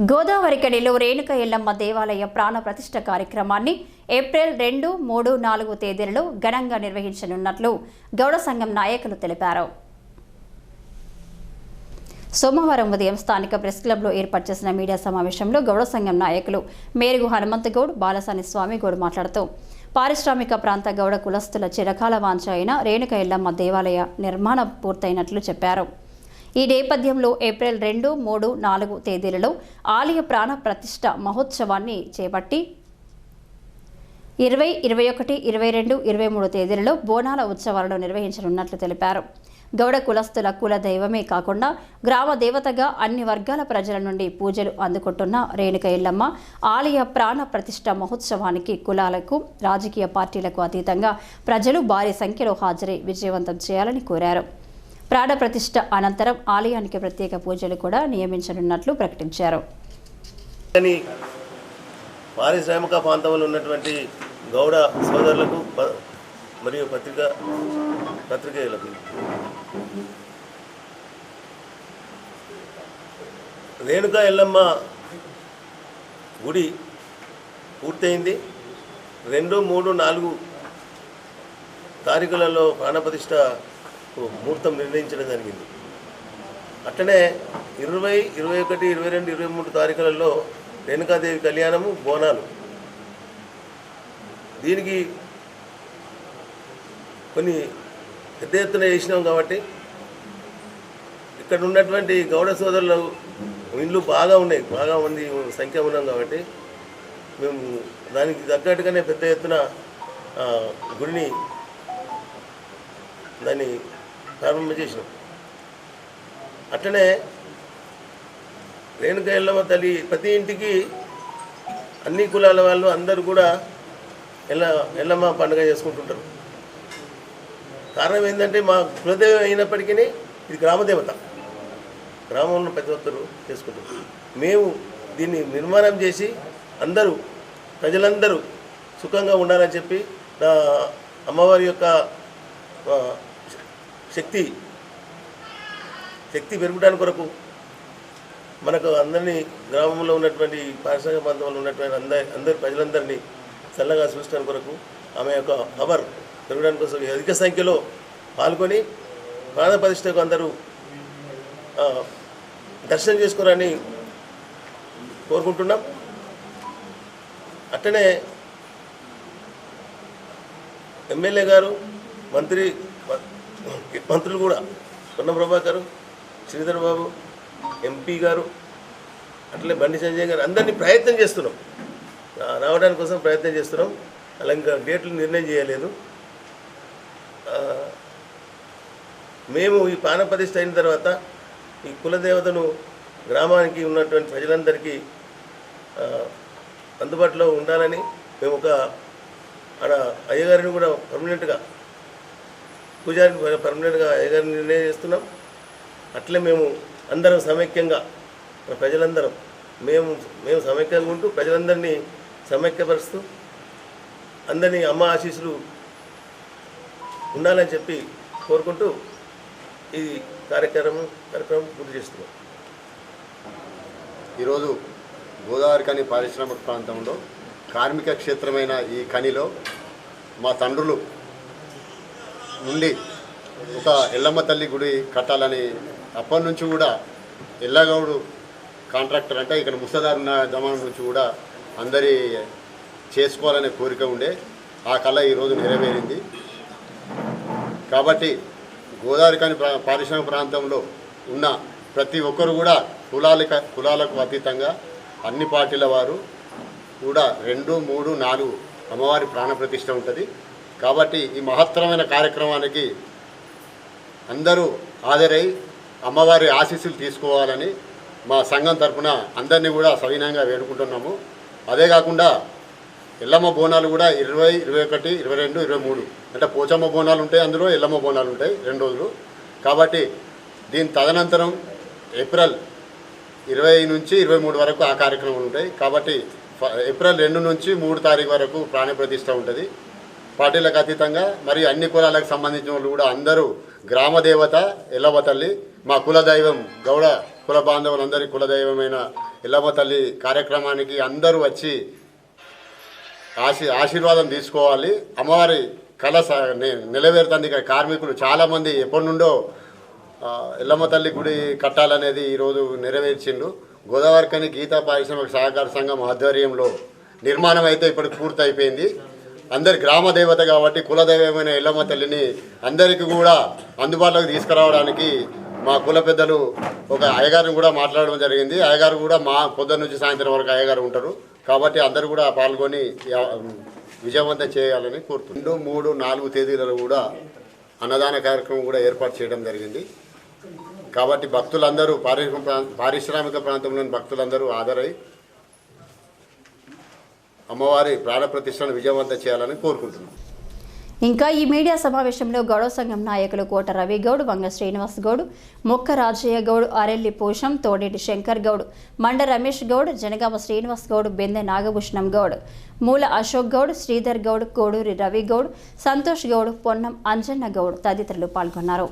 గోదావరి కడిలో రేణుక ఎల్లమ్మ దేవాలయ ప్రాణ ప్రతిష్ఠ కార్యక్రమాన్ని ఏప్రిల్ రెండు మూడు నాలుగు తేదీలలో ఘనంగా నిర్వహించనున్నట్లు గౌడ సంఘం నాయకులు తెలిపారు. సోమవారం ఉదయం స్థానిక ప్రెస్ క్లబ్లో ఏర్పాటు చేసిన మీడియా సమావేశంలో గౌడ సంఘం నాయకులు మేరుగు హనుమంతగౌడ్ బాలసాని స్వామిగౌడ్ మాట్లాడుతూ పారిశ్రామిక ప్రాంత గౌడ కులస్తుల చిరకాల వాంఛ అయిన రేణుక ఎల్లమ్మ దేవాలయ నిర్మాణం పూర్తయినట్లు చెప్పారు. ఈ నేపథ్యంలో ఏప్రిల్ రెండు మూడు నాలుగు తేదీలలో ఆలయ ప్రాణ ప్రతిష్ఠ మహోత్సవాన్ని చేపట్టి ఇరవై ఇరవై ఒకటి ఇరవై రెండు ఇరవై మూడు తేదీలలో బోనాల ఉత్సవాలను నిర్వహించనున్నట్లు తెలిపారు. గౌడ కులస్తుల కుల దైవమే కాకుండా గ్రామ దేవతగా అన్ని వర్గాల ప్రజల నుండి పూజలు అందుకుంటున్న రేణుక ఎల్లమ్మ ఆలయ ప్రాణ ప్రతిష్ఠ మహోత్సవానికి కులాలకు రాజకీయ పార్టీలకు అతీతంగా ప్రజలు భారీ సంఖ్యలో హాజరై విజయవంతం చేయాలని కోరారు. ప్రాణ ప్రతిష్ట అనంతరం ఆలయానికి ప్రత్యేక పూజలు కూడా నియమించనున్నట్లు ప్రకటించారు. కానీ పారిశ్రామిక ప్రాంతంలో ఉన్నటువంటి గౌడ సోదరులకు మరియు పత్రిక పత్రికేయులకు. రేణుకా ఎల్లమ్మ గుడి పూర్తయింది. రెండు మూడు నాలుగు తారీఖులలో ప్రాణప్రతిష్ఠ ముహూర్తం నిర్ణయించడం జరిగింది. అట్లనే ఇరవై ఇరవై ఒకటి ఇరవై రెండు ఇరవై మూడు తారీఖులలో రేణుకాదేవి కళ్యాణము బోనాలు. దీనికి కొన్ని పెద్ద ఎత్తున చేసినాం కాబట్టి ఇక్కడ ఉన్నటువంటి గౌడ సోదరులు ఇండ్లు బాగా ఉన్నాయి బాగా మంది సంఖ్య ఉన్నాం కాబట్టి మేము దానికి తగ్గట్టుగానే పెద్ద ఎత్తున గుడిని దాన్ని ప్రారంభం చేసినాం. అట్లనే రేణుక ఎల్లమ్మ తల్లి ప్రతి ఇంటికి అన్ని కులాల వాళ్ళు అందరూ కూడా ఎల్ల ఎల్లమ్మ పండుగ చేసుకుంటుంటారు. కారణం ఏంటంటే మా కులదేవం అయినప్పటికీ ఇది గ్రామదేవత. గ్రామంలో ప్రతి ఒక్కరు చేసుకుంటారు మేము దీన్ని నిర్మాణం చేసి అందరూ ప్రజలందరూ సుఖంగా ఉండాలని చెప్పి నా అమ్మవారి యొక్క శక్తి శక్తి పెరగడానికి కొరకు మనకు అందరినీ గ్రామంలో ఉన్నటువంటి పారిశ్రామిక ప్రాంతంలో ఉన్నటువంటి అందరి అందరి ప్రజలందరినీ చల్లగా చూడటానికి కొరకు ఆమె యొక్క పవర్ పెరగడానికి కోసం అధిక సంఖ్యలో పాల్గొని ప్రాణ ప్రతిష్టకు అందరూ దర్శనం చేసుకోరని కోరుకుంటున్నాం. అట్టనే ఎమ్మెల్యే గారు మంత్రి మంత్రులు కూడా. పొన్న ప్రభాకర్ శ్రీధర్ బాబు ఎంపీ గారు అట్లే బండి సంజయ్ గారు అందరినీ ప్రయత్నం చేస్తున్నాం. రావడానికి కోసం ప్రయత్నం చేస్తున్నాం. అలా ఇంకా డేట్లు నిర్ణయం చేయలేదు. మేము ఈ పానప్రతిష్ట అయిన తర్వాత ఈ కులదేవతను గ్రామానికి ఉన్నటువంటి ప్రజలందరికీ అందుబాటులో ఉండాలని మేము ఒక ఆడ అయ్యగారిని కూడా పర్మనెంట్గా పూజారికి పర్మనెంట్గా అయ్యగారిని నిర్ణయం చేస్తున్నాం. అట్లే మేము అందరం సమైక్యంగా ప్రజలందరం మేము మేము సమైక్యంగా ఉంటూ ప్రజలందరినీ సమైక్యపరుస్తూ అందరినీ అమ్మ ఆశీస్సులు ఉండాలని చెప్పి కోరుకుంటూ ఈ కార్యక్రమం కార్యక్రమం పూర్తి చేస్తున్నాం. ఈరోజు గోదావరి కని పారిశ్రామిక ప్రాంతంలో కార్మిక క్షేత్రమైన ఈ కనిలో మా తండ్రులు ఉండి ఒక ఎల్లమ్మ తల్లి గుడి కట్టాలని అప్పటి నుంచి కూడా ఎల్లగౌడు కాంట్రాక్టర్ అంటే ఇక్కడ ముసదారు జమాన నుంచి కూడా అందరి చేసుకోవాలనే కోరిక ఉండే. ఆ కళ ఈరోజు నెరవేరింది. కాబట్టి గోదావరి కాని ప్రా- పారిశ్రామిక ప్రాంతంలో ఉన్న ప్రతి ఒక్కరు కూడా కులాలక కులాలకు అతీతంగా అన్ని పార్టీల వారు కూడా రెండు మూడు నాలుగు అమ్మవారి ప్రాణప్రతిష్ఠ ఉంటుంది. కాబట్టి ఈ మహత్తరమైన కార్యక్రమానికి అందరూ హాజరై అమ్మవారి ఆశీస్సులు తీసుకోవాలని మా సంఘం తరపున అందరినీ కూడా సవినయంగా వేడుకుంటున్నాము. అదే కాకుండా ఎల్లమ్మ బోనాలు కూడా ఇరవై ఇరవై ఒకటి ఇరవై రెండు ఇరవై మూడు అంటే పోచమ్మ బోనాలు ఉంటాయి అందులో ఎల్లమ్మ బోనాలు ఉంటాయి రెండు రోజులు. కాబట్టి దీని తదనంతరం ఏప్రిల్ ఇరవై నుంచి ఇరవై మూడు వరకు ఆ కార్యక్రమాలు ఉంటాయి. కాబట్టి ఏప్రిల్ రెండు నుంచి మూడు తారీఖు వరకు ప్రాణప్రతిష్ఠ ఉంటుంది. పార్టీలకు అతీతంగా మరి అన్ని కులాలకు సంబంధించిన వాళ్ళు కూడా అందరూ గ్రామ దేవత ఎల్లవ తల్లి మా కుల దైవం గౌడ కుల బాంధవులందరి కుల దైవమైన ఎల్లమ్మ తల్లి కార్యక్రమానికి అందరూ వచ్చి ఆశీ ఆశీర్వాదం తీసుకోవాలి. అమ్మవారి కళ స- నెరవేరుతుంది. ఇక్కడ కార్మికులు చాలామంది ఎప్పటి నుండో ఎల్లమ్మ తల్లి గుడి కట్టాలనేది ఈరోజు నెరవేర్చిండు గోదావరికని గీతా పారిశ్రామిక సహకార సంఘం ఆధ్వర్యంలో నిర్మాణం అయితే ఇప్పటికి పూర్తయిపోయింది. అందరి గ్రామ దేవత కాబట్టి కులదైవమైన ఎల్లమ్మ తల్లిని అందరికీ కూడా అందుబాటులోకి తీసుకురావడానికి మా కుల పెద్దలు ఒక అయ్యగారిని కూడా మాట్లాడడం జరిగింది. అయ్యగారు కూడా మా పొద్దున్న నుంచి సాయంత్రం వరకు అయ్యగారు ఉంటారు. కాబట్టి అందరూ కూడా పాల్గొని విజయవంతం చేయాలని కోరుతుంది రెండు మూడు నాలుగు తేదీలలో కూడా అన్నదాన కార్యక్రమం కూడా ఏర్పాటు చేయడం జరిగింది. కాబట్టి భక్తులందరూ పారిశ్రామిక పారిశ్రామిక ప్రాంతంలోని భక్తులందరూ ఆధారై అమ్మవారి ప్రాణప్రతిష్టను విజయవంతం చేయాలని కోరుకుంటున్నాం. ఇంకా ఈ మీడియా సమావేశంలో గౌడవ సంఘం నాయకులు కోట రవి గౌడ్ వంగ శ్రీనివాస్ గౌడ్ మొక్క రాజయ్య గౌడ్ అరెల్లి పోషం తోడేటి శంకర్ గౌడ్ మండ రమేష్ గౌడ్ జనగామ శ్రీనివాస్ గౌడ్ బెందె నాగభూషణం గౌడ్ మూల అశోక్ గౌడ్ శ్రీధర్ గౌడ్ కోడూరి రవి గౌడ్ సంతోష్ గౌడ్ పొన్నం అంజన్న గౌడ్ తదితరులు పాల్గొన్నారు.